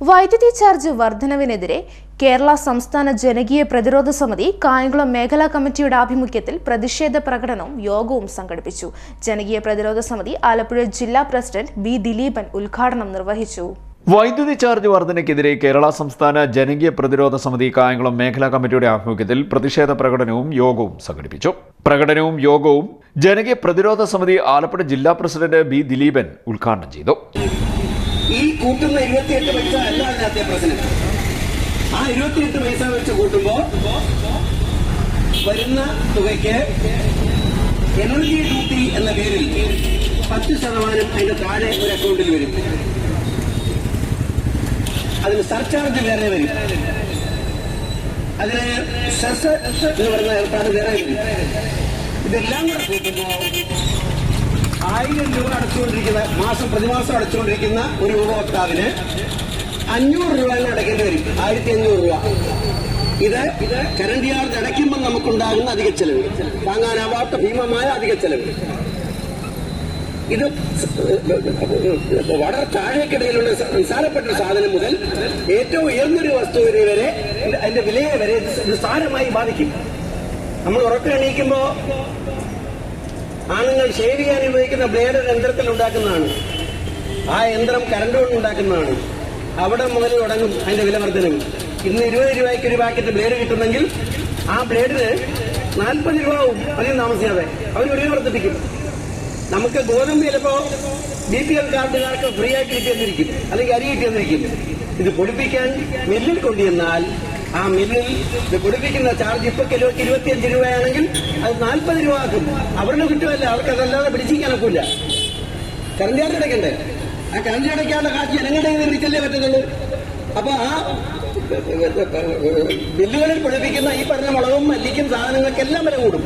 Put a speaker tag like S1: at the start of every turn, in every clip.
S1: വൈദ്യുതി ചാർജ് വർധനവിനെതിരെ കേരള സംസ്ഥാന ജനകീയ പ്രതിരോധ സമിതി കായംകുളം മേഖലാ കമ്മിറ്റിയുടെ ആഭിമുഖ്യത്തിൽ പ്രതിഷേധ പ്രകടനവും യോഗവും സംഘടിപ്പിച്ചു. ജനകീയ പ്രതിരോധ സമിതി ആലപ്പുഴ ജില്ലാ പ്രസിഡന്റ് ബി ദിലീപൻ ഉദ്ഘാടനം നിർവഹിച്ചു.
S2: വൈദ്യുതി ചാർജ് വർധനയ്ക്കെതിരെ കേരള സംസ്ഥാന ജനകീയ പ്രതിരോധ സമിതി കായംകുളം മേഖലാ കമ്മിറ്റിയുടെ ആഭിമുഖ്യത്തിൽ പ്രതിഷേധ പ്രകടനവും യോഗവും സംഘടിപ്പിച്ചു. പ്രകടനവും യോഗവും ജനകീയ പ്രതിരോധ സമിതി ആലപ്പുഴ ജില്ലാ പ്രസിഡന്റ് ബി ദിലീപൻ ഉദ്ഘാടനം ചെയ്തു.
S3: ഈ കൂട്ടുന്ന ഇരുപത്തിയെട്ട് പൈസ അല്ല അതിനകത്തെ പ്രശ്നം? ആ ഇരുപത്തിയെട്ട് പൈസ വെച്ച് കൂട്ടുമ്പോ വരുന്ന തുകയ്ക്ക് എനർജി ഡ്യൂട്ടി എന്ന പേരിൽ പത്ത് ശതമാനം അതിന്റെ താഴെ ഒരു അക്കൗണ്ടിൽ വരും. അതിന് സർചാർജ് വേറെ വരും. അതിന് സെസ് എന്ന് പറയുന്ന ഏർപ്പാട് വേറെ വരും. ഇതെല്ലാം കൂടെ കൂട്ടുമ്പോ ആയിരം രൂപ അടച്ചുകൊണ്ടിരിക്കുന്ന മാസം പ്രതിമാസം അടച്ചുകൊണ്ടിരിക്കുന്ന ഒരു ഉപഭോക്താവിന് അഞ്ഞൂറ് രൂപ തന്നെ അടയ്ക്കേണ്ടി വരും. ആയിരത്തി അഞ്ഞൂറ് രൂപ. ഇത് ഇത് കരണ്ട് ചാർജ് അടയ്ക്കുമ്പോൾ നമുക്കുണ്ടാകുന്ന അധിക ചെലവ്. താങ്ങാനാവാത്ത ഭീമമായ അധിക ചെലവ്. ഇത് വളരെ താഴേക്കിടയിലുള്ള നിസ്സാരപ്പെട്ട സാധനം മുതൽ ഏറ്റവും ഉയർന്നൊരു വസ്തു വരെ അതിന്റെ വിലയെ വരെ ഇത് സാരമായി ബാധിക്കും. നമ്മൾ ഉറക്കം എണീക്കുമ്പോ ആണുങ്ങൾ ഷേവ് ചെയ്യാൻ ഉപയോഗിക്കുന്ന ബ്ലേഡ് യന്ത്രത്തിൽ ഉണ്ടാക്കുന്നതാണ്. ആ യന്ത്രം കരണ്ട് കൊണ്ട് ഉണ്ടാക്കുന്നതാണ്. അവിടെ മുതൽ തുടങ്ങും അതിന്റെ വില ഇന്ന് ഇരുപത് രൂപയ്ക്ക് ഒരു പാക്കറ്റ് ബ്ലേഡ് കിട്ടുന്നെങ്കിൽ ആ ബ്ലേഡിന് നാൽപ്പത് രൂപ ആവും. അധികം താമസിയാതെ. അവർ വില വർദ്ധിപ്പിക്കും. നമുക്ക് ഗോതമ്പ് ചിലപ്പോ ബി പി എൽ കാർഡുകാർക്ക് ഫ്രീ ആയിട്ട് കിട്ടിയെന്നിരിക്കും. അല്ലെങ്കിൽ അരി കിട്ടിയെന്നിരിക്കും. ഇത് പൊടിപ്പിക്കാൻ മില്ലിൽ കൊണ്ടുചെന്നാൽ ആ മില്ലിൽ കൊടുപ്പിക്കുന്ന ചാർജ് ഇപ്പൊ കിലോയ്ക്ക് ഇരുപത്തിയഞ്ച് രൂപയാണെങ്കിൽ അത് നാൽപ്പത് രൂപ ആക്കും അവരുടെ കിട്ടുമല്ല അവർക്ക് അതല്ലാതെ പിടിച്ചിരിക്കാനൊക്കില്ല കറണ്ട് ചാർജ് അടയ്ക്കണ്ടേ ആ കറണ്ട് അടയ്ക്കാനുള്ള കാശ് ജനങ്ങളുടെ കയ്യിൽ വിളിച്ചല്ലേ പറ്റുന്നുള്ളൂ അപ്പൊ ആ ബില്ലുകളിൽ പൊടിപ്പിക്കുന്ന ഈ പറഞ്ഞ മുളകും മല്ലിക്കും സാധനങ്ങൾക്കെല്ലാം വില കൂടും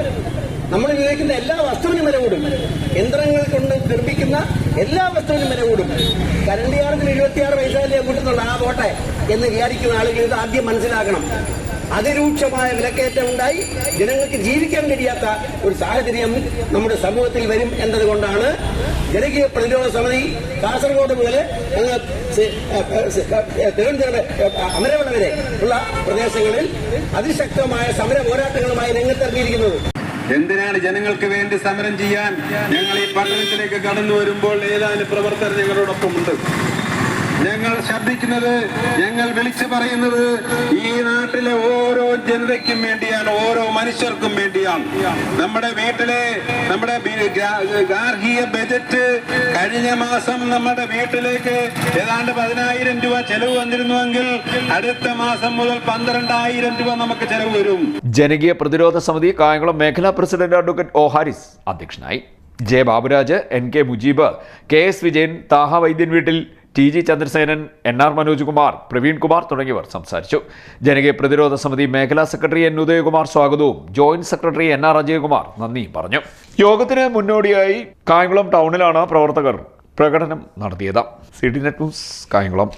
S3: നമ്മൾ ഉപയോഗിക്കുന്ന എല്ലാ വസ്തുവിനും വില കൂടും. യന്ത്രങ്ങൾ കൊണ്ട് നിർമ്മിക്കുന്ന എല്ലാ വസ്തുവിനും വില കൂടും. കറണ്ട് ചാർജിന് ഇരുപത്തിയാറ് പൈസയിലേ കൂട്ടുന്നുള്ളൂ ആ പോട്ടെ എന്ന് വിചാരിക്കുന്ന ആളുകൾ ഇത് ആദ്യം മനസ്സിലാക്കണം. അതിരൂക്ഷമായ വിലക്കയറ്റം ഉണ്ടായി. ജനങ്ങൾക്ക് ജീവിക്കാൻ കഴിയാത്ത ഒരു സാഹചര്യം നമ്മുടെ സമൂഹത്തിൽ വരും എന്നതുകൊണ്ടാണ് ജനകീയ പ്രതിരോധ സമിതി കാസർഗോഡ് മുതൽ തിരുവനന്തപുരം അമരവണ വരെ ഉള്ള പ്രദേശങ്ങളിൽ അതിശക്തമായ സമര പോരാട്ടങ്ങളുമായി രംഗത്തിറങ്ങിയിരിക്കുന്നത്.
S4: എന്തിനാണ് ജനങ്ങൾക്ക് വേണ്ടി സമരം ചെയ്യാൻ ഞങ്ങൾ ഈ പട്ടണത്തിലേക്ക് കടന്നു വരുമ്പോൾ ഏതാനും പ്രവർത്തകർ ഞങ്ങളോടൊപ്പമുണ്ട്? ഞങ്ങൾ ശബ്ദിക്കുന്നത് ഞങ്ങൾ വിളിച്ചു പറയുന്നത് ഈ നാട്ടിലെ ഓരോ ജനതയ്ക്കും വേണ്ടിയാണ് ഓരോ മനുഷ്യർക്കും വേണ്ടിയാണ്. നമ്മുടെ വീട്ടിലെ നമ്മുടെ ഗാർഹിക ബജറ്റ് കഴിഞ്ഞ മാസം നമ്മുടെ വീട്ടിലേക്ക് ഏതാണ്ട് പതിനായിരം രൂപ ചെലവ് വന്നിരുന്നുവെങ്കിൽ അടുത്ത മാസം മുതൽ പന്ത്രണ്ടായിരം രൂപ നമുക്ക് ചെലവ് വരും.
S2: ജനകീയ പ്രതിരോധ സമിതി കായംകുളം മേഖലാ പ്രസിഡന്റ് അഡ്വക്കേറ്റ് ഒ ഹാരിസ് അധ്യക്ഷനായി. J Baburaj N K Mujeeb K S Vijayan Thaha Vaidyan വീട്ടിൽ T G Chandrasenan N R Manoj Kumar Praveen Kumar തുടങ്ങിയവർ സംസാരിച്ചു. ജനകീയ പ്രതിരോധ സമിതി മേഖലാ സെക്രട്ടറി എൻ ഉദയകുമാർ സ്വാഗതവും. Joint secretary N R Ajayakumar നന്ദിയും പറഞ്ഞു. യോഗത്തിന് മുന്നോടിയായി കായംകുളം ടൗണിലാണ് പ്രവർത്തകർ പ്രകടനം നടത്തിയത്. C D net news Kayamkulam.